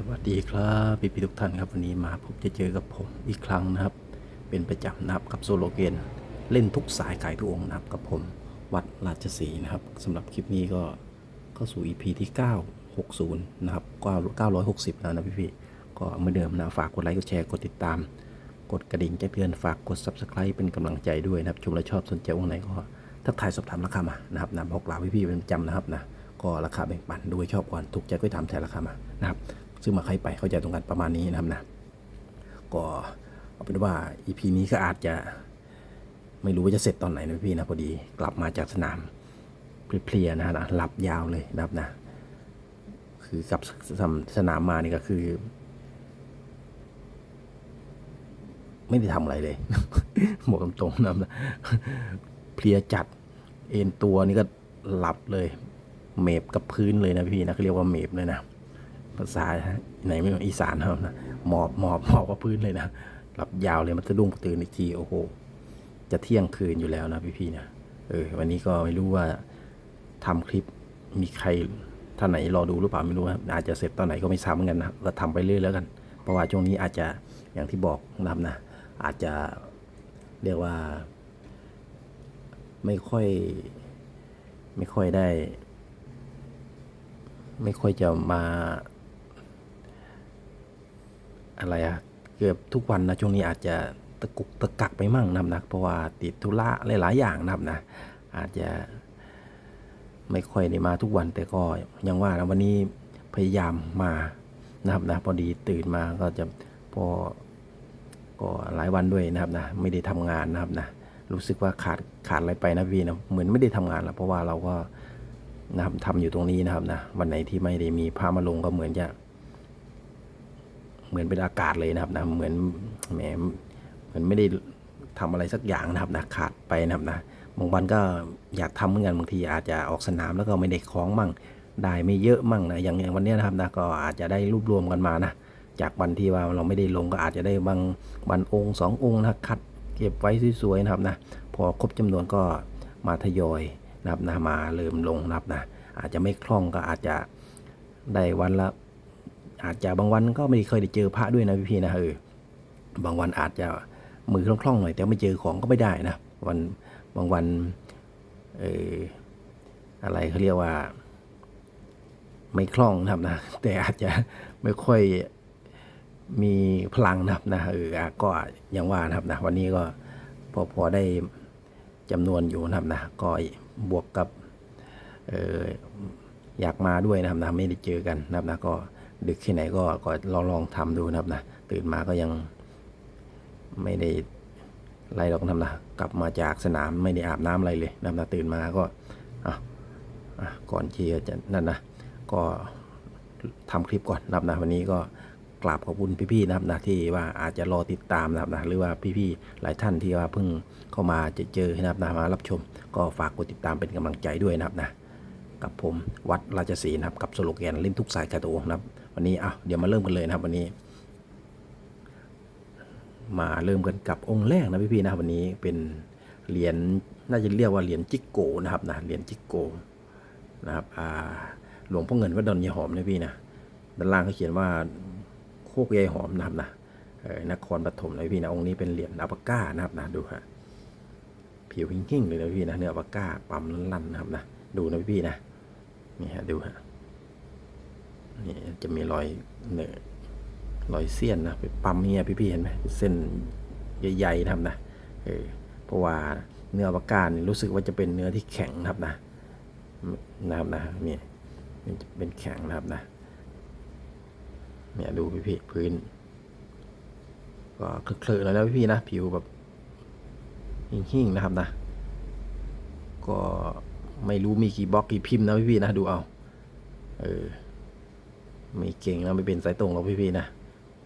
สวัสดีครับพี่พี่ทุกท่านครับวันนี้มาพบจะเจอกับผมอีกครั้งนะครับ เป็นประจำนะครับกับโซโลเกนเล่นทุกสายขายทุกองนะครับกับผมวัดราชสีนะครับสำหรับคลิปนี้ก็เข้าสู่ EP ที่ 960 นะครับก็960 แล้วนะพี่พี่ก็เหมือนเดิมนะฝากกดไลค์กดแชร์กดติดตาม กดกระดิ่งแจ้งเตือนฝากกด Subscribe เป็นกำลังใจด้วยนะครับชมและชอบสนใจองไหนก็ทักทายสอบถามราคามานะครับนะบอกลาพี่พี่เป็นประจำนะครับนะก็ราคาแบ่งปันด้วยชอบก่อนถูกใจก็ถามแทนราคามานะครับ ซึ่งมาใครไปเข้าใจตรงกันประมาณนี้นะครับนะก็เอาเป็นว่า EP นี้ก็อาจจะไม่รู้ว่าจะเสร็จตอนไหนนะพี่นะพอดีกลับมาจากสนามเพลียๆนะนะหลับยาวเลยนะครับนะ คือกลับสนสนามมานี่ก็คือ ไม่ได้ทำอะไรเลยบอกตรงๆนะครับนะเพลียจัดเอ็นตัวนี่ก็หลับเลยเมบกับพื้นเลยนะพี่นะเขาเรียกว่าเมบเลยนะ ภาษาไหนไม่รู้อีสานครับนะหมอบหมอบหมอบกับพื้นเลยนะหลับยาวเลยมันสะดุ้งตื่นอีกทีโอ้โห จะเที่ยงคืนอยู่แล้วนะพี่ๆนะเออวันนี้ก็ไม่รู้ว่าทำคลิปมีใครท่านไหนรอดูหรือเปล่าไม่รู้ครับอาจจะเสร็จตอนไหนก็ไม่ทราบเหมือนกันนะก็ทำไปเรื่อยแล้วกัน เพราะว่าช่วงนี้อาจจะอย่างที่บอกนะครับนะ อาจจะเรียกว่า ไม่ค่อย ไม่ค่อยได้ ไม่ค่อยจะมา อะไรอะเกือบทุกวันนะช่วงนี้อาจจะตะกุกตะกักไปมั่งนะครับนะเพราะว่าติดธุระหลายๆอย่างนะครับนะ อาจจะไม่ค่อยได้มาทุกวันแต่ก็ยังว่านะวันนี้พยายามมานะครับนะพอดีตื่นมาก็จะพอก็หลายวันด้วยนะครับนะไม่ได้ทำงานนะครับนะรู้สึกว่าขาดขาดอะไรไปนะพี่นะเหมือนไม่ได้ทำงานแล้วเพราะว่าเราก็นะครับทำอยู่ตรงนี้นะครับนะวันไหนที่ไม่ได้มีพามาลงก็เหมือนจะ เหมือนเป็นอากาศเลยนะครับนะเหมือนแหมเหมือนไม่ได้ทำอะไรสักอย่างนะครับนะขาดไปนะครับนะบางวันก็อยากทำเหมือนกันบางทีอาจจะออกสนามแล้วก็ไม่ได้คล้องมั่งได้ไม่เยอะมั่งนะอย่างอย่างวันนี้นะครับนะก็อาจจะได้รวบรวมกันมานะจากวันที่ว่าเราไม่ได้ลงก็อาจจะได้บางวันองค์สององค์นะคัดเก็บไว้สวยๆนะครับนะพอครบจำนวนก็มาทยอยนะครับนะมาเริ่มลงนะครับนะอาจจะไม่คล่องก็อาจจะได้วันละ อาจจะบางวันก็ไม่เคยได้เจอพระด้วยนะพี่ๆนะเออบางวันอาจจะมือคล่องๆหน่อยแต่ไม่เจอของก็ไม่ได้นะวันบางวันเอออะไรเขาเรียกว่า ไม่คล่องนะครับนะ แต่อาจจะไม่ค่อยมีพลังนะครับนะเออก็อย่างว่านะครับนะวันนี้ก็พอพอได้จำนวนอยู่นะครับนะก็บวกกับเอออยากมาด้วยนะครับนะไม่ได้เจอกันนะครับนะก็ ดึกแค่ไหนก็ก็ลองลองทำดูนะครับนะตื่นมาก็ยังไม่ได้ไล่หรอกนะครับนะกลับมาจากสนามไม่ได้อาบน้ำอะไรเลยนะครับนะตื่นมาก็อะอะก่อนที่จะนั่นนะก็ทำคลิปก่อนนะครับนะวันนี้ก็กราบขอบคุณพี่ๆนะครับนะที่ว่าอาจจะรอติดตามนะครับนะหรือว่าพี่ๆหลายท่านที่ว่าเพิ่งเข้ามาจะเจอนะครับนะมารับชม ก็ฝากกดติดตามเป็นกำลังใจด้วยนะครับนะกับผมวัดราชสีนะครับกับสโลแกนเล่นทุกสายกระตัวนะครับ วันนี้อะเดี๋ยวมาเริ่มกันเลยนะครับวันนี้ มาเริ่มกันกับองค์แรกนะพี่ๆนะครับวันนี้เป็นเหรียญน่าจะเรียกว่าเหรียญจิกโกนะครับนะเหรียญจิกโกนะครับอ่าหลวงพ่อเงินวัดดอนยายหอมนะพี่นะด้านล่างเขาเขียนว่าโคกยายหอมนะครับนะนครปฐมนะพี่นะองค์นี้เป็นเหรียญอัปปก้านะครับนะดูฮะผิวหิ่งๆเลยนะพี่นะเนื้ออัปปก้าปั๊มลั่นๆนะครับนะดูนะพี่นะนี่ฮะดูฮะ นี่จะมีรอยเนื้อรอยเสี้ยนนะไปปั๊มเนี่ยพี่ๆเห็นไหมเส้นใหญ่ๆนะครับนะเออเพราะว่าเนื้อปากกานี่รู้สึกว่าจะเป็นเนื้อที่แข็งนะครับนะนะครับนะนี่มันจะเป็นแข็งนะครับนะเนี่ยดูพี่ๆพื้น ก็เคลอะๆแล้วพี่ๆนะผิวแบบหิ่งๆนะครับนะ ก็ไม่รู้มีกี่บล็อกกี่พิมพ์นะพี่ๆนะดูเอา เออ ไม่เก่งนะไม่เป็นสายตรงหรอกพี่ๆนะ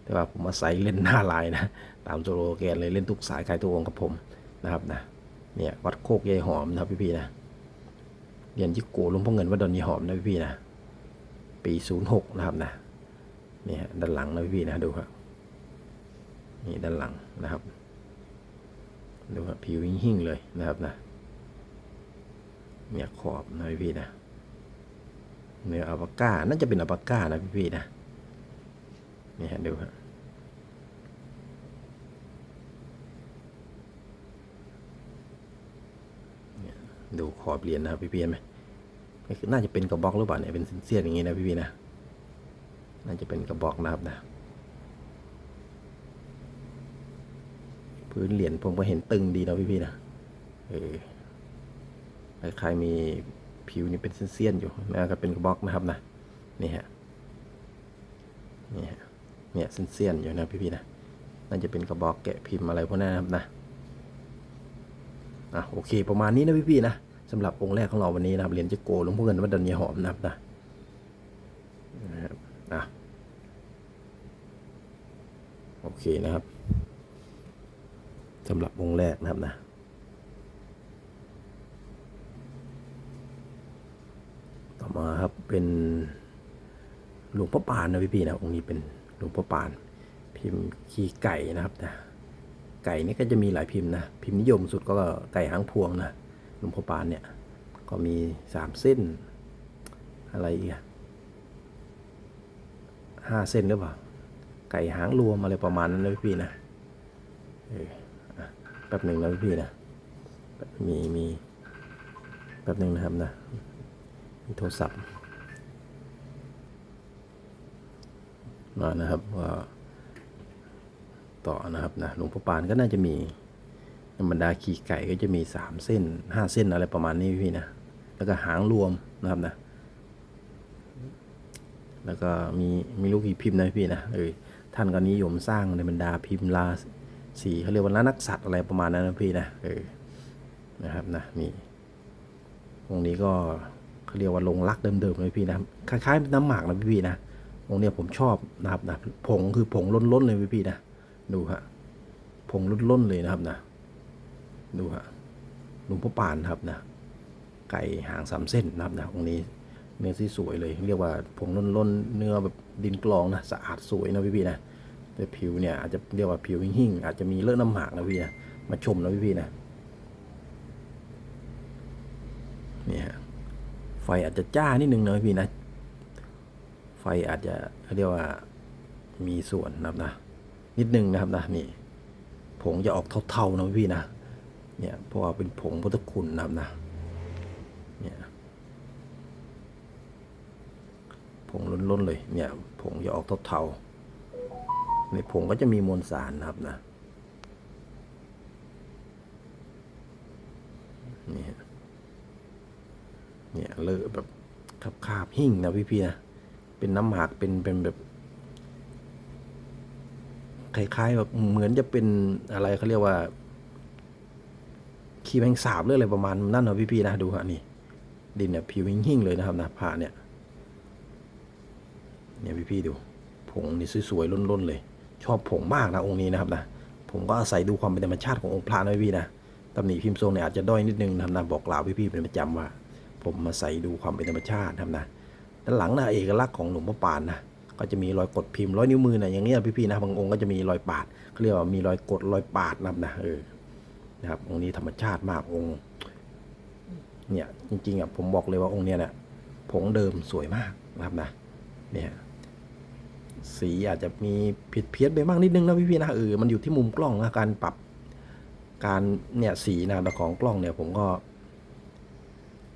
แต่ว่าผมมาใส่เล่นหน้าลายนะ ตามโซโลแกนเลยเล่นทุกสายขายตัวองกับผมนะครับนะ เนี่ยวัดโคกยายหอมนะครับพี่ๆนะ เรียนยิโกลุงพ่อเงินวัดดอนยายหอมนะพี่ๆนะ ปีศูนย์หกนะครับนะ เนี่ยด้านหลังนะพี่ๆนะดูครับ นี่ด้านหลังนะครับ ดูครับผิวหิ่งๆเลยนะครับนะ เนี่ยขอบนะพี่ๆนะ เนื้ออัลปาก้าน่าจะเป็นอัลปาก้านะพี่ๆนะนี่ฮะดูฮะดูขอบเหรียญนะครับพี่เพียนไหมนี่คือน่าจะเป็นกระบอกหรือเปล่าเนี่ยเป็นเสี้ยนอย่างงี้นะพี่พีนะน่าจะเป็นกระบอกนะครับนะพื้นเหรียญผมก็เห็นตึงดีนะพี่พี่ๆนะเออคล้ายๆมี ผิวนี่เป็นเส้นๆอยู่นะก็เป็นกระบอกนะครับนะนี่ฮะนี่ฮะเนี่ยเส้นๆอยู่นะพี่ๆนะน่าจะเป็นกระบอกแกะพิมพ์อะไรพวกนั้นนะครับนะอะโอเค ประมาณนี้นะพี่ๆนะสำหรับองค์แรกของเราวันนี้นะครับเหรียญเจโกหลวงพ่อเงินวัดดอนเยหอมนะครับนะนะครับอะโอเคนะครับสำหรับองค์แรกนะครับนะ ต่อมาครับเป็นหลวงพ่อปานนะพี่พี่ๆนะองค์นี้เป็นหลวงพ่อปาน พิมพ์ขี้ไก่นะครับนะไก่นี่ก็จะมีหลายพิมพ์นะพิมพ์นิยมสุดก็ไก่หางพวงนะหลวงพ่อปานเนี่ยก็มีสามเส้น อะไรอีกห้าเส้นหรือเปล่าไก่หางรวมอะไรประมาณนั้นนะพี่ๆนะแป๊บหนึ่งนะพี่นะมีมีแป๊บหนึ่งนะครับนะ โทรศัพท์ มานะครับว่าต่อนะครับนะหลวงพ่อปานก็น่าจะมีธรรดาขี่ไก่ก็จะมีสามเส้นห้าเส้นอะไรประมาณนี้พี่นะ แล้วก็หางรวมนะครับนะ แล้วก็มีมีลูกกี่พิมพ์นะพี่นะเออท่านก็นิยมสร้างในบรรดาพิมพ์ลาสีเขาเรียกว่าลานักสัตว์อะไรประมาณนั้นนะพี่นะเออนะครับนะนี่องนี้ก็ เขาเรียกว่าลงรักเดิมๆเลยพี่นะคล้ายๆน้ำหมากนะพี่นะองค์เนี้ยผมชอบนะครับนะผงคือผงล้นๆเลยพี่นะดูฮะผงล้นๆเลยนะครับนะดูฮะหลวงพ่อปานครับนะไก่หางสามเส้นนะครับนะองค์นี้เนื้อที่สวยเลยเรียกว่าผงล้นๆเนื้อแบบดินกรองนะสะอาดสวยนะพี่ๆนะแต่ผิวเนี่ยอาจจะเรียกว่าผิวหิ่งๆอาจจะมีเลอะน้ำหมากนะพี่นะมาชมนะพี่พี่ๆนะนี่ฮะไฟ อาจจะจ้านิดนึงนะพี่นะ ไฟอาจจะเขาเรียกว่ามีส่วนนะครับนะ นิดนึงนะครับนะนี่ ผงจะออกเทาๆนะพี่นะ เนี่ยเพราะว่าเป็นผงพุทธคุณนะครับนะ เนี่ยผงล้นๆเลย เนี่ยผงจะออกเทาๆในผงก็จะมีมวลสารนะครับนะ นี่ เนี่ยเลอะแบบคาบคาบหิ่งนะพี่พี่นะเป็นน้ำหมากเป็นเป็นแบบคล้ายๆแบบเหมือนจะเป็นอะไรเขาเรียกว่าขี้แมงสาบหรืออะไรประมาณนั่นนะพี่พี่นะดูฮะนี่ ดินเนี่ยผิวหิ่งเลยนะครับนะผ่าเนี่ยเนี่ยพี่พี่ดู ผงนี่สวยๆล้นๆเลย ชอบผงมากนะองค์นี้นะครับนะผมก็อาศัยดูความเป็นธรรมชาติขององค์พระนะพี่นะตำหนิพิมพ์ทรงเนี่ยอาจจะด้อยนิดนึงนะครับนะบอกกล่าวพี่ๆเป็นประจำว่า ผมมาใส่ดูความเป็นธรรมชาตินะครับนะด้านหลังนะเอกลักษณ์ของหลวงพ่อปานนะก็จะมีรอยกดพิมพ์รอยนิ้วมือนะอย่างเงี้ยพี่ๆนะบางองค์ก็จะมีรอยปาดเขาเรียกว่ามีรอยกดรอยปาดนะครับนะเออนะครับองค์นี้ธรรมชาติมากองค์เนี่ยจริงๆอะผมบอกเลยว่าองค์เนี้ยเนี่ยผงเดิมสวยมากนะครับนะเนี่ยสีอาจจะมีผิดเพี้ยนไปบ้างนิดนึงนะพี่ๆนะเออมันอยู่ที่มุมกล้องนะการปรับการเนี่ยสีนะของกล้องเนี่ยผมก็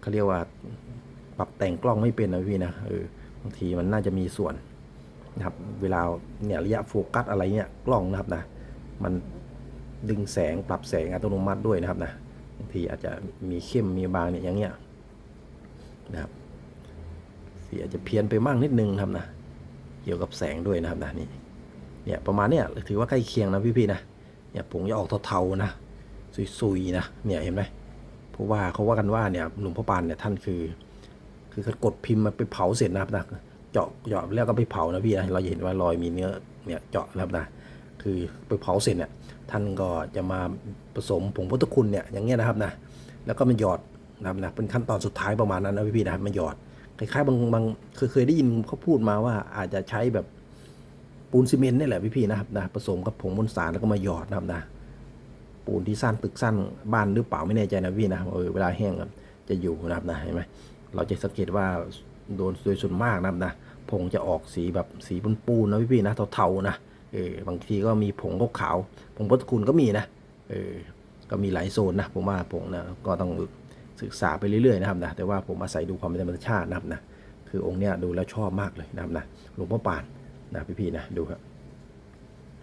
เขาเรียกว่าปรับแต่งกล้องไม่เป็นนะพี่นะเออบางทีมันน่าจะมีส่วนนะครับเวลาเนี่ยระยะโฟกัสอะไรเนี่ยกล้องนะครับนะมันดึงแสงปรับแสงอัตโนมัติด้วยนะครับนะบางทีอาจจะมีเข้มมีบางเนี่ยอย่างเงี้ยนะครับสีอาจจะเพี้ยนไปบ้างนิดนึงครับนะเกี่ยวกับแสงด้วยนะครับนะนี่เนี่ยประมาณเนี้ยถือว่าใกล้เคียงนะพี่ๆนะเนี่ยผงจะออกเทาๆนะซุยๆนะเนี่ยเห็นไหม เพราะว่าเขาว่ากันว่าเนี่ยหลวงพ่อปานเนี่ยท่านคือ คือเขากดพิมพ์มาไปเผาเสร็จนะครับนะเจาะเจาะแล้วก็ไปเผานะพี่นะเราจะเห็นว่ารอยมีเนื้อเนี่ยเจาะนะครับนะคือไปเผาเสร็จเนี่ยท่านก็จะมาผสมผงพุทธคุณเนี่ยอย่างเงี้ยนะครับนะแล้วก็มาหยอดนะครับนะเป็นขั้นตอนสุดท้ายประมาณนั้นนะพี่ๆนะมาหยอดคล้ายๆบางบางเคยเคยได้ยินเขาพูดมาว่าอาจจะใช้แบบปูนซีเมนต์นี่แหละพี่ๆนะครับนะผสมกับผงมวลสารแล้วก็มาหยอดนะครับนะ ปูนที่สร้างตึกสร้างบ้านหรือเปล่าไม่แน่ใจนะพี่นะเออเวลาแห้งจะอยู่นะครับนะเห็นไหมเราจะสังเกตว่าโดนโดยส่วนมากนะครับนะผงจะออกสีแบบสีปูนๆนะพี่ๆนะเทาๆนะเออบางทีก็มีผงขาวผงพุทธคุณก็มีนะเออก็มีหลายโซนนะผมว่าผงนะก็ต้องศึกษาไปเรื่อยๆนะครับนะแต่ว่าผมอาศัยดูความเป็นธรรมชาตินะครับนะคือองค์เนี้ยดูแล้วชอบมากเลยนะครับนะหลวงพ่อปานนะพี่ๆนะดูครับ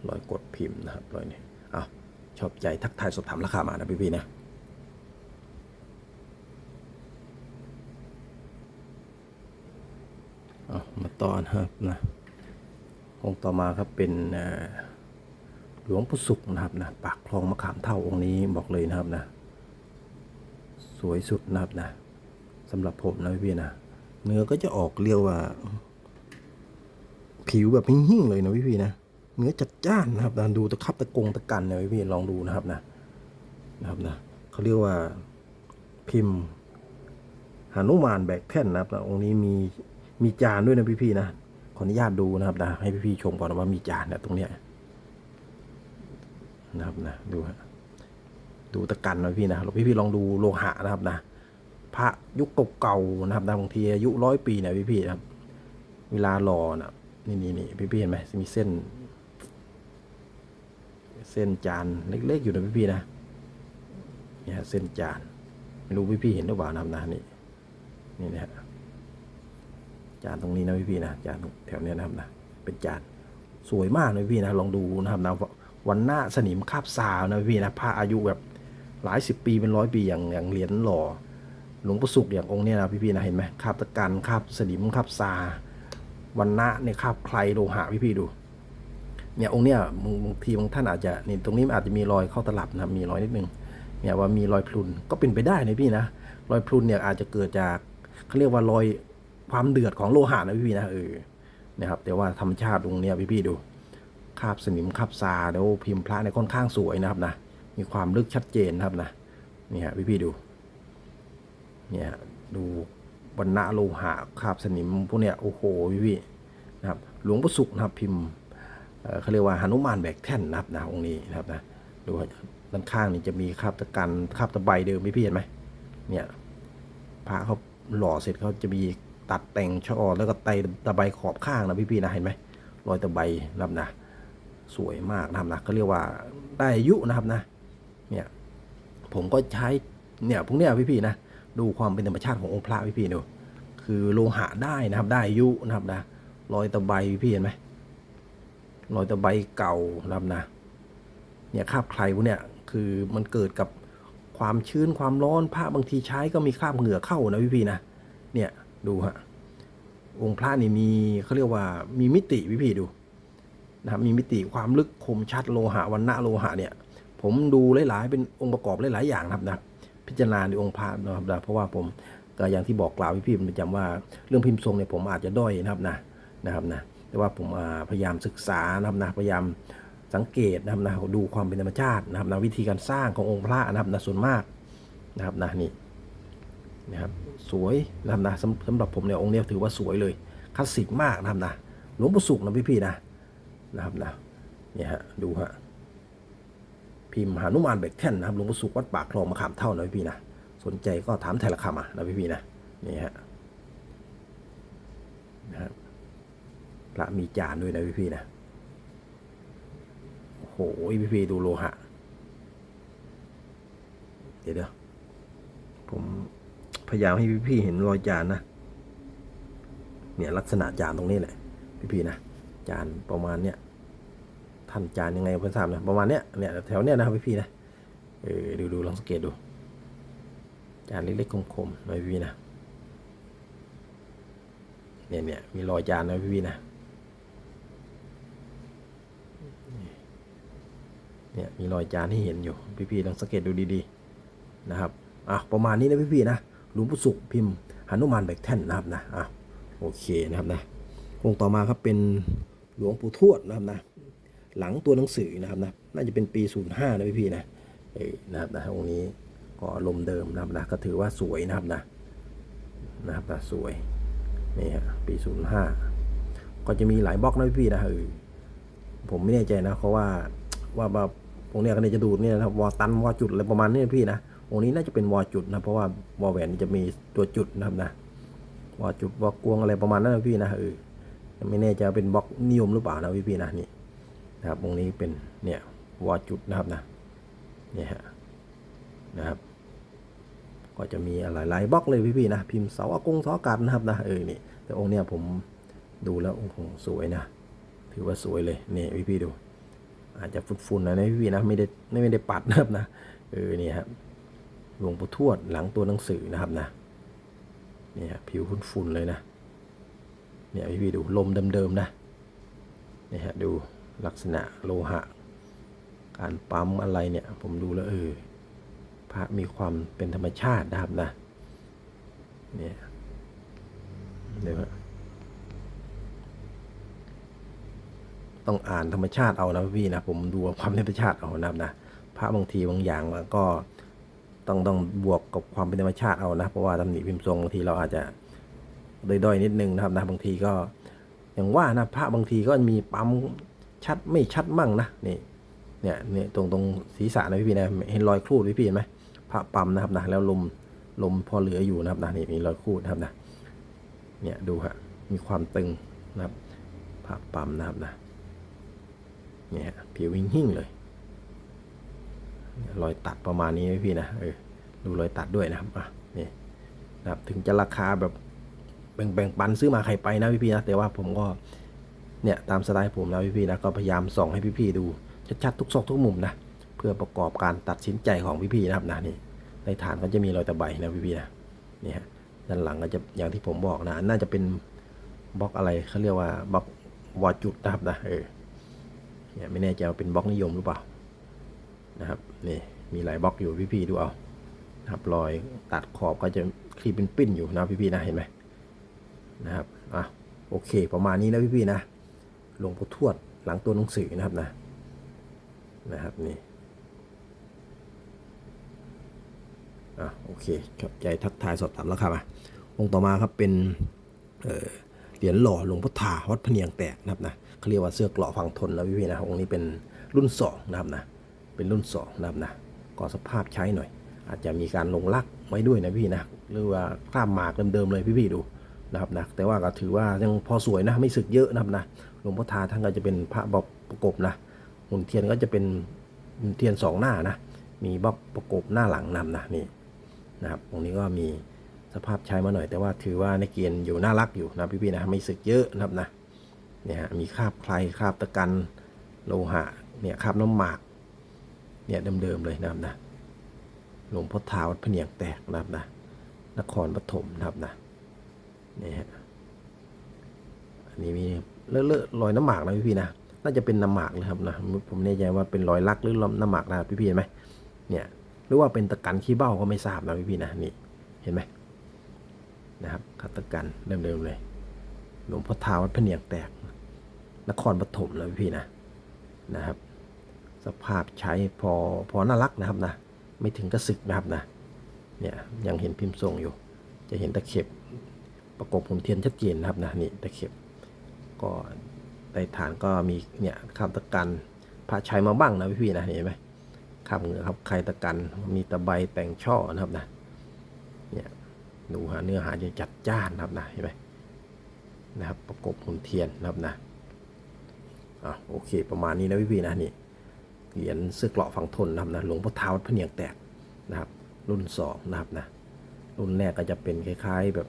รอยกดพิมพ์นะครับรอยนี้ ชอบใจทักทายสอบถามราคามานะพี่ๆนะเอมาต่อนะครับนะองค์ต่อมาครับเป็นหลวงปู่สุขนะครับนะปากคลองมะขามเท่าองค์นี้บอกเลยนะครับนะ สวยสุดนะครับนะสำหรับผมนะพี่ๆนะเนื้อก็จะออกเรียวว่า ผิวแบบหิ่งๆเลยนะพี่ๆนะ เนื้อจัดจ้านนะครับนะดูตะขับตะกงตะกันนะพี่ลองดูนะครับนะนะครับนะเขาเรียกว่าพิมพ์หนุมานแบกแท่นนะครับองค์นี้มีมีจานด้วยนะพี่ๆนะขออนุญาตดูนะครับนะให้พี่ๆชมก่อนว่ามีจานนะตรงเนี้ยนะครับนะดูฮะดูตะกันนะพี่นะแล้วพี่ๆลองดูโลหะนะครับนะพระยุคเก่าๆนะครับนะบางทีอายุร้อยปีเนี่ยพี่ๆนะครับ เวลาหล่อนะนี่นี่นี่พี่ๆเห็นไหมมีเส้น เส้นจานเล็กๆอยู่นะพี่ๆนะเนี่ยฮะเส้นจานไม่รู้พี่ๆเห็นหรือเปล่านะนะนี่นี่นะฮะจานตรงนี้นะพี่พี่ๆนะจานแถวเนี้ยนะครับนะเป็นจานสวยมากนะพี่ๆนะลองดูนะครับนะวันหน้าสนิมคาบซาวนะพี่นะผ้าอายุแบบหลายสิบปีเป็นร้อยปีอย่างอย่างเหรียญหล่อหลวงปู่สุกอย่างองค์เนี้ยนะพี่พี่ๆนะเห็นไหมคาบตะกันคาบสนิมคาบซาวันหน้าเนี่ยคาบใครโลหะพี่พี่ๆดู เนี่ยองค์เนี้ยบางทีบางท่านอาจจะนี่ตรงนี้อาจจะมีรอยเข้าตลับนะมีรอยนิดนึงเนี่ยว่ามีรอยพรุนก็เป็นไปได้นะพี่นะรอยพรุนเนี่ยอาจจะเกิดจากเขาเรียกว่ารอยความเดือดของโลหะนะพี่นะเออนะครับแต่ว่าธรรมชาติตรงเนี้ยพี่ๆดูคาบสนิมคาบซาแล้วพิมพ์พระเนี่ยค่อนข้างสวยนะครับนะมีความลึกชัดเจนนะครับนะนี่ยพี่ๆดูเนี่ยดูบรรณะโลหะคาบสนิมพวกเนี้ยโอ้โหพี่ๆนะครับหลวงปู่สุขนะครับพิมพ์ เขาเรียกว่าหนุมานแบกแท่นนะครับนะองค์นี้นะครับนะดูด้านข้างนี่จะมีคราบตะกันคราบตะไบเดิมพี่ๆเห็นไหมเนี่ยพระเขาหล่อเสร็จเขาจะมีตัดแต่งช่อแล้วก็ไตตะไบขอบข้างนะพี่ๆนะเห็นไหมรอยตะไบนะครับนะสวยมากนะครับนะก็เรียกว่าได้อายุนะครับนะเนี่ยผมก็ใช้เนี่ยพวกเนี้ยพี่ๆนะดูความเป็นธรรมชาติขององค์พระพี่ๆดูคือโลหะได้นะครับได้อายุนะครับนะรอยตะไบพี่เห็นไหม รอยตะไบเก่านะครับนะเนี่ยคราบใครพวกเนี้ยคือมันเกิดกับความชื้นความร้อนผ้าบางทีใช้ก็มีคราบเหงื่อเข้านะพี่พี่นะเนี่ยดูฮะองค์พระนี่มีเขาเรียกว่ามีมิติพี่พี่ดูนะครับมีมิติความลึกคมชัดโลหะวันณะโลหะเนี่ย ผมดูหลายๆ เป็นองค์ประกอบหลายๆอย่างนะครับนะพิจารณาในองค์พระนะครับนะเพราะว่าผมก็อย่างที่บอกกล่าวพี่พี่ประจำว่าเรื่องพิมพ์ทรงเนี่ยผมอาจจะด้อยนะครับนะนะครับนะ แต่ว่าผมาพยายามศึกษานะครับนะพยายามสังเกตนะครับนะดูความเป็นธรรมชาตินะครับนะวิธีการสร้างขององค์พระนะครับนะส่วนมากนะครับนะนี่นะครับสวยนะครับนะสำสำหรับผมเนี่ยองค์เนี้ยถือว่าสวยเลยคลาสสิกมากนะครับนะหลวงปู่สุขนะพี่ๆนะนะครับนะเนี่ยฮะดูฮะพิมพ์หานุมานเบกแท่นนะครับหลวงปู่สุขวัดปากคลองมะขามเท่านะพี่ๆนะสนใจก็ถามไทยราคามานะพี่ๆนะนี่ฮะนะครับ พระมีจานด้วยนะพี่ๆนะโอ้โหพี่พี่ดูโลหะ เดี๋ยวเดี๋ยวผมพยายามให้พี่พี่เห็นรอยจานนะ เนี่ยลักษณะจานตรงนี้แหละ พี่พี่นะจานประมาณเนี้ยท่านจานยังไงเพื่อนทราบนะประมาณเนี้ยเนี่ยแถวเนี้ยนะครับพี่พี่นะเออดูดูลองสังเกตดู จานเล็กๆคมๆหน่อยพี่นะเนี่ยเนี่ยมีรอยจานนะพี่พี่นะ เนี่ยมีรอยจานที่เห็นอยู่พี่ๆลองสังเกตดูดีๆนะครับอะประมาณนี้นะพี่ๆนะหลวงปู่สุขพิมพ์หนุมานแบกแท่นนะครับนะอะโอเคนะครับนะองค์ต่อมาครับเป็นหลวงปู่ทวดนะครับนะหลังตัวหนังสือนะครับนะน่าจะเป็นปี 05นะพี่ๆนะเออนะครับนะองค์นี้ก็ลมณ์เดิมนะครับนะก็ถือว่าสวยนะครับนะนะครับนะสวยนี่ฮะปี 05 ก็จะมีหลายบล็อกนะพี่ๆนะเออผมไม่แน่ใจนะเพราะว่าว่าว่า ตรงเนี้ยก็เนี่ยจะดูเนี่ยนะครับวอตันวอจุดอะไรประมาณนี้นะพี่นะองค์นี้น่าจะเป็นวอจุดนะเพราะว่าวอแหวนจะมีตัวจุดนะครับนะวว่าจุดบล็อกวงอะไรประมาณนั้นนะพี่นะเออไม่แน่ใจเป็นบล็อกนิยมหรือเปล่านะพี่พี่นะนี่นะครับตรงนี้เป็นเนี่ยว่าจุดนะครับนะเนี่ยฮะนะครับ ก็จะมีหลายๆบล็อกเลยพี่ๆนะพิมพ์เสาอากงเสาอากาศนะครับนะเออนี่แต่องค์เนี้ยผมดูแล้วโอ้โหสวยนะ ถือว่าสวยเลยนี่พี่ๆดู อาจจะฝุ่นๆนะนะพี่นะไม่ได้ไม่ได้ปัดนะครับนะเออนี่ครับหลวงปู่ทวดหลังตัวหนังสือนะครับนะนี่ฮะผิวฝุ่นๆเลยนะเนี่ยพี่ๆดูลมเดิมๆนะนี่ฮะดูลักษณะโลหะ การปั๊มอะไรเนี่ย ผมดูแล้วเออพระมีความเป็นธรรมชาตินะครับนะเนี่ยเดี๋ยวฮะ ต้องอ่านธรรมชาติเอานะพี่นะผมดูความเป็นธรรมชาติเอานะครับนะพระบางทีบางอย่างมันก็ต้องต้องบวกกับความเป็นธรรมชาติเอานะ เพราะว่าตำหนิพิมพ์ทรงบางทีเราอาจจะด้อยๆนิดนึงนะครับนะบางทีก็อย่างว่านะพระบางทีก็มีปั๊มชัดไม่ชัดมั่งนะนี่เนี่ยเนี่ยตรงตรงศีรษะนะพี่พี่นะเห็นรอยครูดพี่พี่เห็นไหมพระปั๊มนะครับนะแล้วลมลมพอเหลืออยู่นะครับนะนี่มีรอยครูดนะครับนะเนี่ยดูฮะมีความตึงนะครับพระปั๊มนะครับนะ เนี่ยผิวหิ่งหิ่งๆเลย รอยตัดประมาณนี้นะพี่นะเออดูรอยตัดด้วยนะครับอะนี่นะครับถึงจะราคาแบบแบ่งแบ่งปันซื้อมาใครไปนะพี่พี่นะแต่ว่าผมก็เนี่ยตามสไตล์ผมนะพี่พี่นะก็พยายามส่องให้พี่พี่ดูชัดๆทุกซอกทุกมุมนะเพื่อประกอบการตัดสินใจของพี่พี่นะครับนะนี่ในฐานก็จะมีรอยตะไบนะพี่พี่นะนี่ฮะด้านหลังก็จะอย่างที่ผมบอกนะ น่าจะเป็นบล็อกอะไรเขาเรียกว่าบล็อกวอจุดนะครับนะเออ เนี่ยไม่แน่ใจว่าเป็นบล็อกนิยมหรือเปล่านะครับนี่มีหลายบล็อกอยู่พี่ๆดูเอานะครับรอยตัดขอบก็จะคลีเป็นปิ้นอยู่นะพี่ๆนะเห็นไหมนะครับอะโอเค ประมาณนี้นะพี่ๆนะหลวงปู่ทวดหลังตัวหนังสือนะครับนะนะครับนี่อะโอเคขอบใจทักทายสอบถามแล้วครับอะองค์ต่อมาครับเป็นเเหรียญหล่อหลวงพ่อถาวัดพเนียงแตกนะครับนะ เขาเรียกว่าเสื้อเกราะฝั่งทนนะพี่ๆนะองค์นี้เป็นรุ่นสองนะครับนะเป็นรุ่น2นะครับนะก็สภาพใช้หน่อย อาจจะมีการลงลักไว้ด้วยนะพี่นะหรือว่าคราบหมากเดิมๆเลยพี่ๆดูนะครับนะแต่ว่าก็ถือว่ายังพอสวยนะไม่สึกเยอะนะครับนะหลวงพ่อทาท่านก็จะเป็นพระบล็อกประกบนะหุ่นเทียนก็จะเป็นหุ่นเทียนสองหน้านะมีบล็อกประกบหน้าหลังนำนะนี่นะครับตรงนี้ก็มีสภาพใช้มาหน่อย แต่ว่าถือว่าในเกณฑ์อยู่น่ารักอยู่นะพี่ๆนะไม่สึกเยอะนะครับนะ เนี่ยฮะมีคราบใครคราบตะกันโลหะเนี่ยคราบน้ำหมากเนี่ยเดิมๆเลยนะครับนะหลวงพ่อท้าวัดพเนียงแตกนะครับนะนครปฐมนะครับนะนี่ฮะอันนี้มีเลอะเลอะรอยน้ำหมากนะพี่ๆนะน่าจะเป็นน้ำหมากเลยครับนะผมไม่แน่ใจว่าเป็นรอยลักหรือน้ำหมากนะพี่ๆเห็นไหมเนี่ยหรือว่าเป็นตะกันขี้เบ้าก็ไม่ทราบนะพี่ๆนะนี่เห็นไหมนะครับคัตะกันเดิมๆเลยหลวงพ่อท้าวัดพเนียงแตก นครปฐมนะพี่นะนะครับ สภาพใช้พอพอน่ารักนะครับนะ ไม่ถึงกระสึกนะครับนะเนี่ยยังเห็นพิมพ์ทรงอยู่ จะเห็นตะเข็บ ประกบผมเทียนชัดเจนนะครับนะนี่ตะเข็บ ก็ในฐานก็มีเนี่ยคำตะกันพระใช้มาบ้างนะพี่นะเห็นไหมคำเหงือครับใครตะกันมีตะไบแต่งช่อนะครับนะเนี่ยดูหาเนื้อหาจะจัดจ้านนะครับนะเห็นไหมนะครับประกบหุ่นเทียนนะครับนะ อะโอเค ประมาณนี้นะพี่ๆนะนี่เหรียญเสื้อกราะฝังทนนะครับนะหลวงพ่อเท้าวัดพระเนียงแตกนะครับ รุ่นสองนะครับนะรุ่นแรกก็จะเป็นคล้ายๆแบบ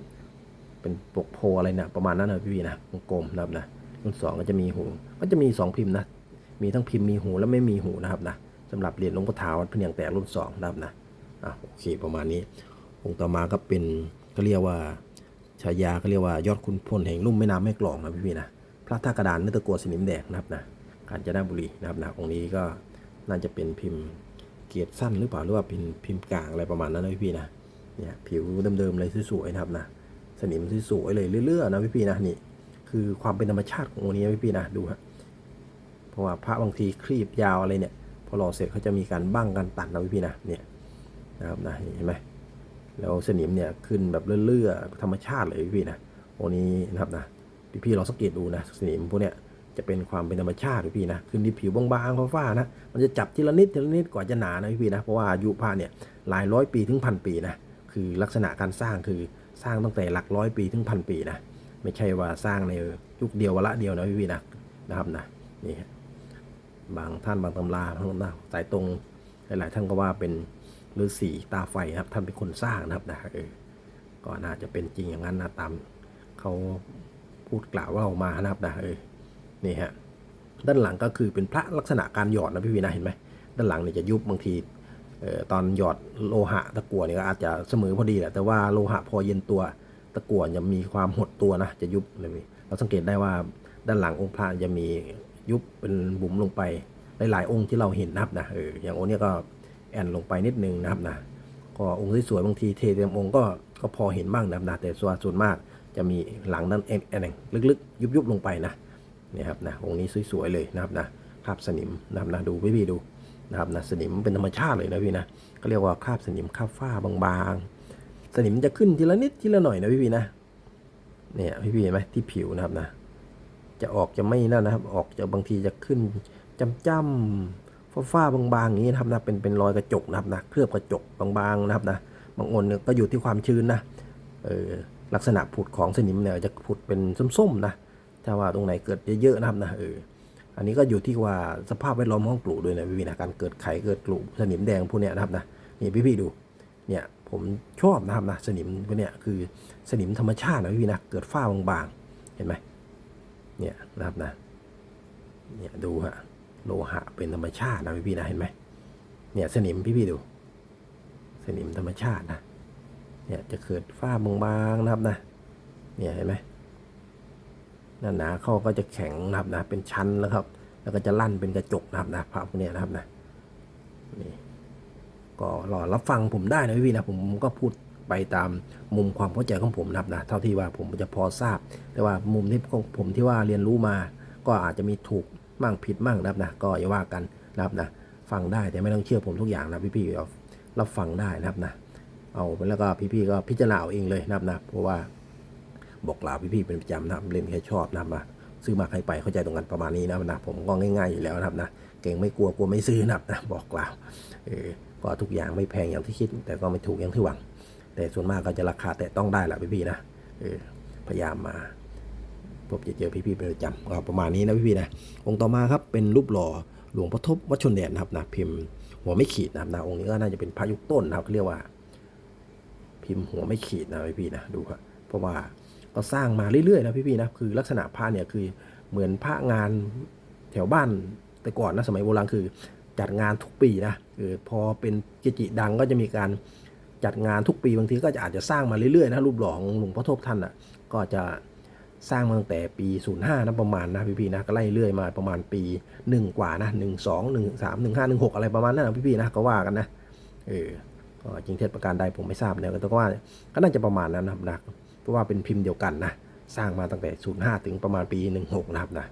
เป็นปกโพอะไรนี่ยประมาณนั้นนะพี่ๆนะวงกลมนะครับนะรุ่นสองก็จะมีหู ก็จะมีสองพิมพ์นะมีทั้งพิมพ์มีหูและไม่มีหูนะครับนะสำหรับเหรียญหลวงพ่อเท้าวัดพระเนียงแตกรุ่นสองนะครับนะอะโอเคประมาณนี้องค์ต่อมาก็เป็นก็เรียกว่าฉายาก็เรียกว่ายอดคุณพลแห่งลุ่มแม่น้ำแม่กลองนะพี่ๆนะ พระท่ากระดานเนื้อตะกัวสนิมแดงนะครับนะกาญจนบุรีนะครับนะองค์นี้ก็น่าจะเป็นพิมพ์เกียรติสั้นหรือเปล่าหรือว่าเป็นพิมพ์กลางอะไรประมาณนั้นนะพี่นะเนี่ยผิวเดิมๆเลยสวยๆนะครับนะสนิมสวยๆเลยเรื่อยๆนะพี่ๆนะนี่คือความเป็นธรรมชาติขององค์นี้นะพี่ๆนะดูฮะเพราะว่าพระบางทีครีบยาวอะไรเนี่ยพอหล่อเสร็จเขาจะมีการบั้งการตัดนะพี่ๆนะเนี่ยนะครับนะเห็นไหมแล้วสนิมเนี่ยขึ้นแบบเลื่อยๆธรรมชาติเลยพี่นะองนี้นะครับนะ พี่ๆลองสังเกตดูนะสนิมพวกเนี้ยจะเป็นความเป็นธรรมชาติพี่นะขึ้นที่ผิวบางๆฟ้าๆนะมันจะจับทีละนิดทีละนิดกว่าจะหนานะพี่นะเพราะว่าอายุผ้าเนี่ยหลายร้อยปีถึงพันปีนะคือลักษณะการสร้างคือสร้างตั้งแต่หลักร้อยปีถึงพันปีนะไม่ใช่ว่าสร้างในยุคเดียววละเดียวนะพี่พี่นะนะครับนะนี่ฮะบางท่านบางตำราทั้งนะสายตรงหลายๆท่านก็ว่าเป็นฤาษีตาไฟนะครับท่านเป็นคนสร้างนะครับนะเออก็น่าจะเป็นจริงอย่างนั้นนะตามเขา พูดกล่าวว่าออกมานะครับนะเออนี่ฮะด้านหลังก็คือเป็นพระลักษณะการหยอดนะพี่วีนะเห็นไหมด้านหลังเนี่ยจะยุบบางทีเอ่อตอนหยอดโลหะตะกั่วเนี่ยก็อาจจะเสมอพอดีแหละแต่ว่าโลหะพอเย็นตัวตะกั่วจะมีความหดตัวนะจะยุบเลยวีเราสังเกตได้ว่าด้านหลังองค์พระจะมียุบเป็นบุ๋มลงไปหลายๆองค์ที่เราเห็นนะครับนะเอออย่างองค์นี้ก็แอนลงไปนิดนึงนะครับนะก็องค์สวยๆบางทีเทเต็มองค์ก็ก็พอเห็นบ้างนะครับนะแต่ส่วนส่วนมาก จะมีหลังนั้นแอนแอนลึกๆ ยุบๆลงไปนะเนี่ยครับนะองค์นี้สวยๆเลยนะครับนะภาพสนิมนะครับนะดูพี่ๆดูนะครับนะสนิมเป็นธรรมชาติเลยนะพี่นะก็เรียกว่าคราบสนิมคราบฝ้าบางๆ สนิมจะขึ้นทีละนิดทีละหน่อยนะพี่พี่นะเนี่ยพี่พี่เห็นไหมที่ผิวนะครับนะจะออกจะไม่นั่นนะครับ ออกจะบางทีจะขึ้นจ้ำๆฝ้าๆบางๆอย่างนี้นะครับนะเป็นเป็นรอยกระจกนะครับนะเคลือบกระจกบางๆนะครับนะบางอนเนี่ยก็อยู่ที่ความชื้นนะเออ ลักษณะผุดของสนิมเนี่ยจะผุดเป็นส้มๆนะถ้าว่าตรงไหนเกิดเยอะๆนะครับนะเอออันนี้ก็อยู่ที่ว่าสภาพแวดล้อมห้องปลูกด้วยนะพี่พี่นะการเกิดไข่เกิดกลุ่มสนิมแดงพวกเนี้ยนะครับนะนี่พี่พี่ๆดูเนี่ยผมชอบนะครับนะสนิมพวกเนี้ยคือสนิมธรรมชาตินะพี่พี่นะเกิดฝ้าบางๆเห็นไหมเนี่ยนะครับนะเนี่ยดูฮะโลหะเป็นธรรมชาตินะพี่พี่ๆนะเห็นไหมเนี่ยสนิมพี่พี่ๆดู สนิมธรรมชาตินะ เนี่ยจะเกิดฝ้าบางๆนะครับนะเนี่ยเห็นไหมหนาหนาๆเข้าก็จะแข็งนะครับนะเป็นชั้นแล้วครับ แล้วก็จะลั่นเป็นกระจกนะครับนะภาพพวกนี้นะครับนะนี่ก็รอรับฟังผมได้นะพี่ๆนะผมก็พูดไปตามมุมความเข้าใจของผมนะครับนะเท่าที่ว่าผมจะพอทราบ แต่ว่ามุมที่ของผมที่ว่าเรียนรู้มา ก็อาจจะมีถูกมั่งผิดมั่งนะครับนะก็อย่าว่ากันนะครับนะฟังได้แต่ไม่ต้องเชื่อผมทุกอย่างนะพี่ๆเอารับฟังได้นะครับนะ เอาแล้วก็พี่ๆก็พิจารณาเอาเองเลยนะครับนะเพราะว่าบอกกล่าวพี่ๆเป็นประจำนะครับเล่นแค่ชอบนะครับมาซื้อมาใครไปเข้าใจตรงกันประมาณนี้นะนะผมก็ง่าย ๆอยู่แล้วนะครับนะเก่งไม่กลัวกลัวไม่ซื้อนะครับนะบอกกล่าวเออก็ทุกอย่างไม่แพงอย่างที่คิด แต่ก็ไม่ถูกอย่างที่หวัง แต่ส่วนมากก็จะราคาแต่ต้องได้แหละพี่ๆนะเออพยายามมาพบจะเจอพี่ๆเป็นประจำก็ประมาณนี้นะพี่ๆนะองค์ต่อมาครับเป็นรูปหล่อหลวงพ่อทบวัดชนแดนนะครับนะพิมพ์หัวไม่ขีดนะครับนะองค์นี้ก็น่าจะเป็นพระยุคต้นนะครับเขาเรียกว่า พิมพ์หัวไม่ขีดนะพี่ๆนะดูครับเพราะว่าก็สร้างมาเรื่อยๆนะพี่ๆนะคือลักษณะพระเนี่ยคือเหมือนพระงานแถวบ้านแต่ก่อนนะสมัยโบราณคือจัดงานทุกปีนะคือพอเป็นกิจิดังก็จะมีการจัดงานทุกปีบางทีก็จะอาจจะสร้างมาเรื่อยๆนะรูปหล่อของหลวงพ่อทบท่านอะก็จะสร้างมาตั้งแต่ปี 05นะประมาณนะพี่ๆนะก็ไล่เรื่อยมาประมาณปี 1 กว่านะ 1 2 1 3 1 5 1 6 อะไรประมาณนั้นนะพี่ๆนะก็ว่ากันนะเออ จริงเท็จประการใดผมไม่ทราบนะแต่ก็ว่าก็น่าจะประมาณนั้นนะครับนะเพราะว่าเป็นพิมพ์เดียวกันนะสร้างมาตั้งแต่ 05 ถึงประมาณปี 16 นะครับนะ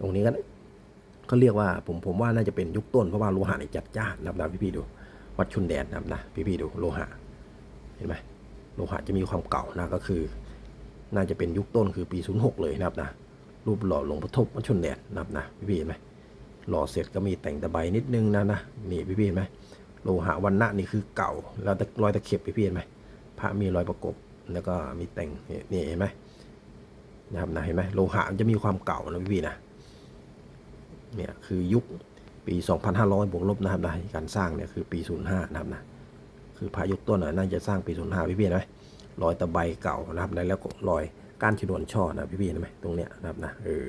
ตรงนี้ก็ก็เรียกว่าผมผมว่าน่าจะเป็นยุคต้นเพราะว่าโลหะเนี่ยจัดจ้านนะครับนะพี่ๆดู วัดชุนแดนนะครับนะพี่ๆดูโลหะเห็นไหมโลหะจะมีความเก่านะก็คือ น่าจะเป็นยุคต้นคือปี 06 เลยนะครับนะรูปหล่อหลวงพ่อทบวัดชุนแดนนะครับนะพี่ๆเห็นไหมหล่อเสร็จก็มีแต่งตะไบนิดนึงนะนะนี่พี่ๆเห็นไหม โลหะวันณะนี่คือเก่า แล้วตะรอยตะเข็บไปพี่เห็นไหมพระมีรอยประกบแล้วก็มีแต่งนี่เห็นไหมนะครับนะเห็นไหมโลหะมันจะมีความเก่านะพี่พี่นะเนี่ยคือยุคปี 2,500 บวกลบนะครับนะการสร้างเนี่ยคือปี 05 นะครับนะคือพระยุคต้นน่ะน่าจะสร้างปี 05 พี่พี่เห็นไหมรอยตะไบเก่านะครับแล้วก็รอยก้านชนวนช่อนะพี่พี่เห็นไหมตรงเนี้ยนะครับนะเออ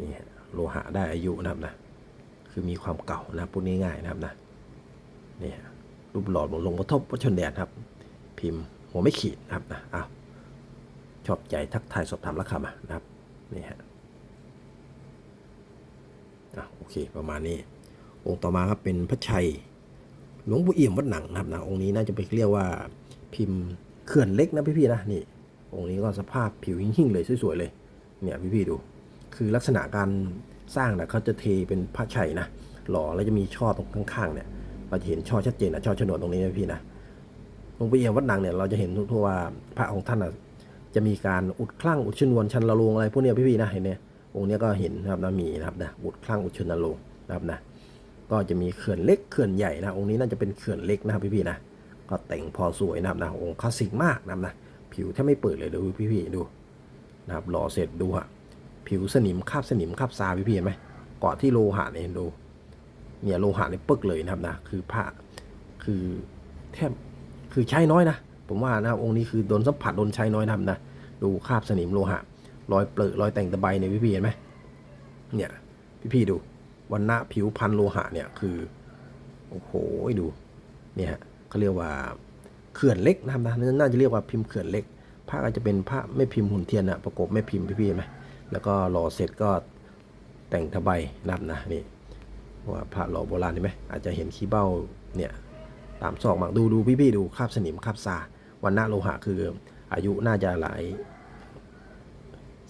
นี่ฮะโลหะได้อายุนะครับนะคือมีความเก่านะพูดง่ายๆนะครับนะ นี่รูปหล่อหลวงลงพ่อทบวัชนแดนครับ พิมพ์หัวไม่ขีดนะครับนะอ้าวชอบใจทักทายสอบถามราคามานะครับนี่ฮะอะโอเคประมาณนี้ องค์ต่อมาครับเป็นพระชัยหลวงปู่เอี่ยมวัดหนังนะครับนะองค์นี้น่าจะไปเรียกว่าพิมพ์เขื่อนเล็กนะพี่ๆนะนี่ องค์นี้ก็สภาพผิวหิ่งๆเลยสวยๆเลยเนี่ยพี่ๆดูคือลักษณะการสร้างนะเขาจะเทเป็นพระชัยนะหล่อแล้วจะมีช่อตรงข้างๆเนี่ย เราจะเห็นช่อชัดเจนนะช่อฉนดตรงนี้นะพี่นะหลวงพ่เอี่ยมวัดหนังเนี่ยเราจะเห็นทั่วว่าพระองค์ท่านนะจะมีการอุดคลั่งอุดชนวนชันละโลงอะไรพวกเนี้ยพี่ๆนะเห็นเนี่ยองค์เนี้ยก็เห็นนะครับนะมีนะครับนะอุดคลั่งอุดชนละโลงนะครับนะก็จะมีเขื่อนเล็กเขื่อนใหญ่นะองค์นี้น่าจะเป็นเขื่อนเล็กนะครับพี่ๆนะก็แต่งพอสวยนะครับนะองค์คลาสสิกมากนะครับนะผิวแทบไม่เปิดเลยดูพี่ๆดูนะครับหล่อเสร็จดูฮะผิวสนิมคาบสนิมคาบซาพี่ๆเห็นไหมเกาะที่โลหะเนี่ยดู เนี่ยโลหะเนี่ยปึกเลยนะครับนะคือผ้าคือแทบคือใช้น้อยนะ ผมว่านะครับองค์นี้คือโดนสัมผัสโดนใช้น้อยนะครับนะดูคาบสนิมโลหะรอยเปลือกรอยแต่งตะไบเนี่ยพี่ๆเห็นไหมเนี่ยพี่ๆดูวันณะผิวพันโลหะเนี่ยคือโอ้โหดูเนี่ยฮะเขาเรียกว่าเขื่อนเล็กนะครับนะน่าจะเรียกว่าพิมพ์เขื่อนเล็กผ้าก็จจะเป็นผ้าไม่พิมพ์หุ่นเทียนอะประกบไม่พิมพ์พี่ๆเห็นไหมแล้วก็หล่อเสร็จก็แต่งตะไบนะครับนะนี่ ว่าพระหล่อโบราณเห็นไหมอาจจะเห็นขี้เบ้าเนี่ยตามซอกมากดูดูพี่ๆดูคราบสนิมคราบซาวันหน้าโลหะคืออายุน่าจะหลาย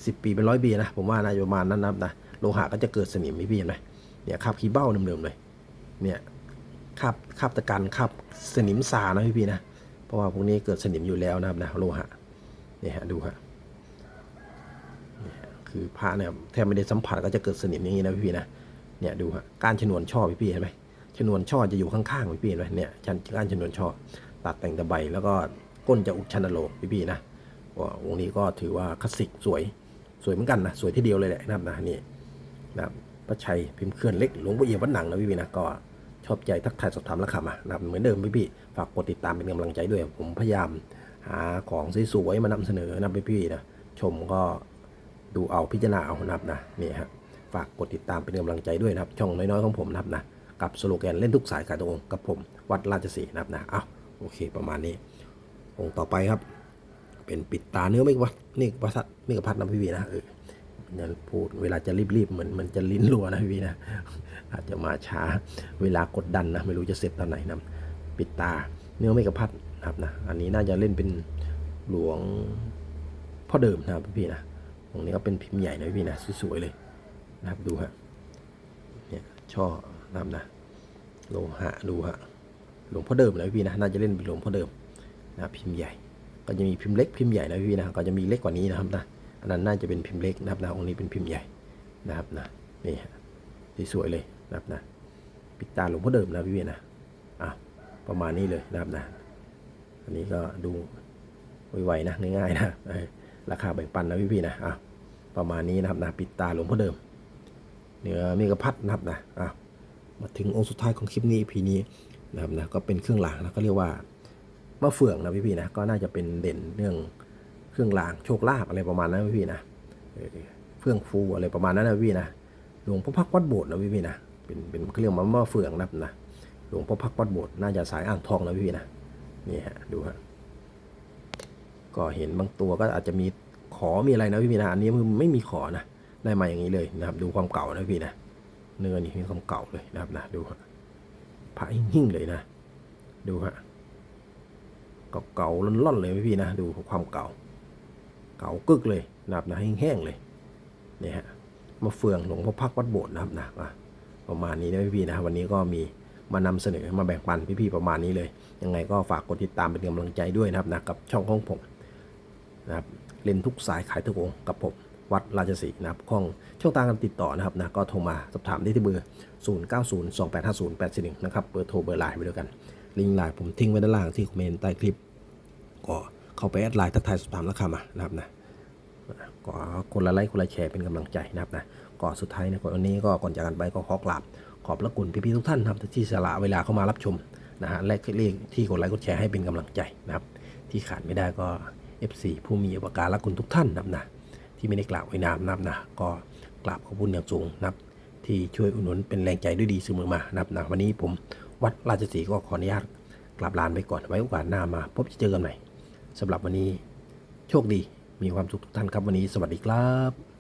สิบปีเป็นร้อยปีนะผมว่าน่าจะประมาณนั้นนะนะโลหะก็จะเกิดสนิมพี่ๆเห็นไหมเนี่ยคราบขี้เบ้าเดิมๆเลยเนี่ยคราบคราบตะกันคราบสนิมซานะพี่ๆนะเพราะว่าพวกนี้เกิดสนิมอยู่แล้วนะครับนะโลหะเนี่ยฮะดูฮะคือพระเนี่ยแทบไม่ได้สัมผัสก็จะเกิดสนิมอย่างนี้นะพี่ๆนะ เนี่ยดูฮะก้านชนวนช่อพี่ๆเห็นไหมชนวนช่อจะอยู่ข้างๆพี่ๆเห็นไหมเนี่ยชันก้านชนวนช่อตัดแต่งตะไบแล้วก็ก้นจะอุดชันโลพี่ๆนะว่าองนี้ก็ถือว่าคลาสสิกสวยสวยเหมือนกันนะสวยที่เดียวเลยแหละนะครับนะนี่นะครับพระชัยพิมพ์เคลื่อนเล็กหลวงพ่อเอี่ยมวัดหนังนะพี่ๆนะก็ชอบใจทักทายสอบถามราคามานะครับเหมือนเดิมพี่ๆฝากกดติดตามเป็นกำลังใจด้วย ผมพยายามหาของสวยๆมานำเสนอนะพี่ๆนะชมก็ดูเอาพิจารณาเอานะครับนะนี่ฮะ ฝากกดติดตามเป็นกำลังใจด้วยนะครับ ช่องน้อยๆของผมนะครับนะ กับสโลแกนเล่นทุกสายขายตรงกับผมวัดราชสีนะครับนะอ้าวโอเคประมาณนี้องค์ต่อไปครับ เป็นปิดตาเนื้อไม่วัดนี่ประทัดไม่กระพัดนะพี่วีนะเอออย่าพูดเวลาจะรีบๆเหมือนมันจะลิ้นรัวนะพี่วีนะ อาจจะมาช้าเวลากดดันนะไม่รู้จะเสร็จตอนไหนนะปิดตาเนื้อไม่กระพัดนะครับนะอันนี้น่าจะเล่นเป็นหลวงพ่อเดิมนะครับพี่นะองค์นี้ก็เป็นพิมพ์ใหญ่นะพี่นะสวยๆเลย นะครับดูฮะเนี่ยช่อนะครับนะโลหะดูฮะหลวงพ่อเดิมนะพี่นะน่าจะเล่นเป็นหลวงพ่อเดิมนะพิมพ์ใหญ่ ก็จะมีพิมพ์เล็กพิมพ์ใหญ่นะพี่นะก็จะมีเล็กกว่านี้นะครับนะอันนั้นน่าจะเป็นพิมพ์เล็กนะครับนะองค์นี้เป็นพิมพ์ใหญ่นะครับนะนี่ฮะสวยๆเลยนะครับนะปิดตาหลวงพ่อเดิมนะพี่นะอะประมาณนี้เลยนะครับนะอันนี้ก็ดูไวๆนะง่ายๆนะราคาแบ่งปันนะพี่ๆนะอะประมาณนี้นะครับนะปิดตาหลวงพ่อเดิม เนื้อเมกะพัดนะครับนะอะมาถึงองค์สุดท้ายของคลิปนี้พีนี้นะครับนะก็เป็นเครื่องรางนะก็เรียกว่ามะเฟืองนะพี่พี่ๆนะก็น่าจะเป็นเด่นเรื่องเครื่องรางโชคลาภอะไรประมาณนั้นพี่พี่ๆนะเฟื่องฟูอะไรประมาณนั้นนะพี่นะหลวงพ่อพักวัดโบสถ์นะพี่พี่ๆนะเป็นเป็นเรียกว่ามะเฟืองนะครับนะหลวงพ่อพักวัดโบสถ์น่าจะสายอ่างทองนะพี่พี่ๆนะนี่ฮะดูฮะก็เห็นบางตัวก็อาจจะมีขอมีอะไรนะพี่พี่นะอันนี้คือไม่มีขอนะ ได้มาอย่างนี้เลยนะครับ ดูความเก่านะพี่นะเนื้อนี่มีความเก่าเลยนะครับนะดูฮะพระหิ่งเลยนะ ดูฮะเก่าๆล่อนๆเลยพี่นะดูความเก่า เก่ากึกเลยนะครับนะแห้งๆเลยเนี่ยฮะมาเฟืองหลวงพ่อพักวัดโบสถ์นะครับนะประมาณนี้นะพี่พี่นะวันนี้ก็มีมานำเสนอมาแบ่งปันพี่ๆประมาณนี้เลย ยังไงก็ฝากกดติดตามเป็นกำลังใจด้วยนะครับนะกับช่องของผมนะครับเล่นทุกสายขายทุกองกับผม วัดราชสีห์นะครับข้องช่องทางการติดต่อนะครับนะก็โทรมาสอบถามได้ที่เบอร์ 0 9 0 2 8 5 0 8 4 1 นะครับเบอร์โทรเบอร์ไลน์ไปด้วยกัน ลิงก์ไลน์ผมทิ้งไว้ด้านล่างที่คอมเมนต์ใต้คลิป ก็เข้าไปแอดไลน์ทักทายสอบถามราคามานะครับนะก็คนละไลค์คนละแชร์เป็นกำลังใจนะครับนะก็สุดท้ายนะวันนี้ก็ก่อนจากกันไปก็ขอกราบขอบพระคุณพี่ๆทุกท่านครับที่สละเวลาเข้ามารับชมนะฮะและเรียกที่กดไลค์กดแชร์ให้เป็นกำลังใจนะครับ ที่ขาดไม่ได้ก็ F4 ผู้มีอุปการะคุณทุกท่านนะครับนะ ที่ไม่ได้กล่าวไว้นามนับนะก็กราบขอบคุณอย่างสูงนับ ที่ช่วยอุดหนุนเป็นแรงใจด้วยดีเสมอมานับนะวันนี้ผมวัดราชสีห์ก็ขออนุญาตกลับลานไปก่อนไว้โอกาสหน้ามา พบเจอกันใหม่สำหรับวันนี้โชคดีมีความสุขทุกท่านครับวันนี้ สวัสดีครับ